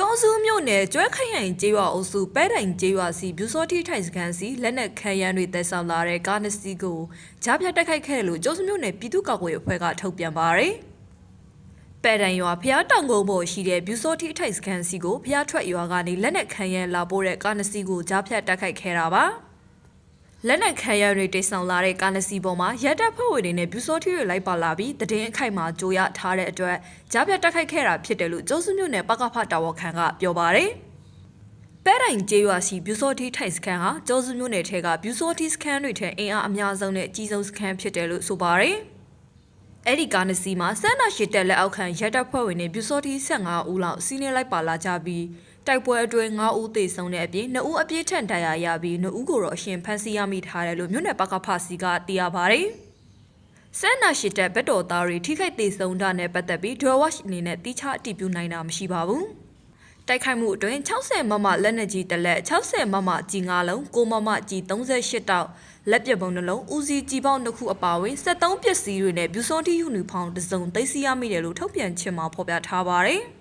ကျောစုမြို့နယ်ကျွဲခရိုင်ကျေးရွာအုပ်စုပဲတိုင်ကျေးရွာစီဗျူစောတိထိုင်စခန်းစီလက်နက်ခဲယမ်းတွေတက်ဆောင်လာတဲ့ကားနှစ်စီးကိုကြားဖြတ်တိုက်ခိုက်ခဲ့တယ်လို့ကျောစုမြို့နယ်ပြည်သူ့ကာကွယ်ရေးအဖွဲ့ကထုတ်ပြန်ပါတယ်။ပဲတိုင်ရွာဖျားတောင်ကုန်းပေါ်ရှိတဲ့ဗျူစောတိထိုင်စခန်းစီကိုဖျားထွက်ရွာကနေလက်နက်ခဲယမ်းလာပို့တဲ့ကားနှစ်စီးကိုကြားဖြတ်တိုက်ခိုက်ခဲ့တာပါ။ လက်နက်ခံရတွေတိတ်ဆောင်လာတဲ့ကားနစီပေါ်မှာရက်တပ်ဖွဲ့ဝင်တွေနဲ့ဗျူစောထီတွေလိုက်ပါလာပြီးတည်င်းအခိုက်မှာကြိုရထားတဲ့အတွက်ကြားပြတ်တက်ခိုက်ခဲ့တာဖြစ်တယ်လို့ကျောစုမြို့နယ်ပကဖတာဝခန်ကပြောပါတယ်။ပဲတိုင်ကျေးရွာစီဗျူစောထီထိုင်စခန်းဟာကျောစုမြို့နယ်ထဲကဗျူစောထီစခန်းတွေထဲအင်အားအများဆုံးနဲ့အကြီးဆုံးစခန်းဖြစ်တယ်လို့ဆိုပါတယ်။အဲ့ဒီကားနစီမှာစန္ဒရှိတက်လက်အောက်ခံရက်တပ်ဖွဲ့ဝင်တွေဗျူစောထီ15ဦးလောက်စီးနေလိုက်ပါလာကြပြီး တိုက်ပွဲအတွင်း9ဦးသေဆုံးတဲ့အပြင်2ဦးအပြည့်ထန်ဒဏ်ရာရပြီး2ဦးကိုတော့အရှင်ဖမ်းဆီးရမိထားတယ်လို့မြို့နယ်ပကဖစီကသိရပါတယ်။စန္ဒရှိတက်ဘက်တော်သားတွေထိခိုက်သေဆုံးတာနဲ့ပတ်သက်ပြီးဒရဝက်အနေနဲ့တိကျအတည်ပြုနိုင်တာမရှိပါဘူး။တိုက်ခိုက်မှုအတွင်း60မမလက်နက်ကြီးတစ်လက်60မမကြီး9လုံး6မမကြီး38တောက်လက်ပစ်ပုံနှလုံးဦးစီးကြီးပေါင်းတစ်ခုအပါအဝင်73ပစ္စည်းတွေနဲ့ဗျူစောတိယူနီဖောင်းတစ်စုံသိမ်းဆည်းရမိတယ်လို့ထုတ်ပြန်ချင်မှာဖော်ပြထားပါတယ်။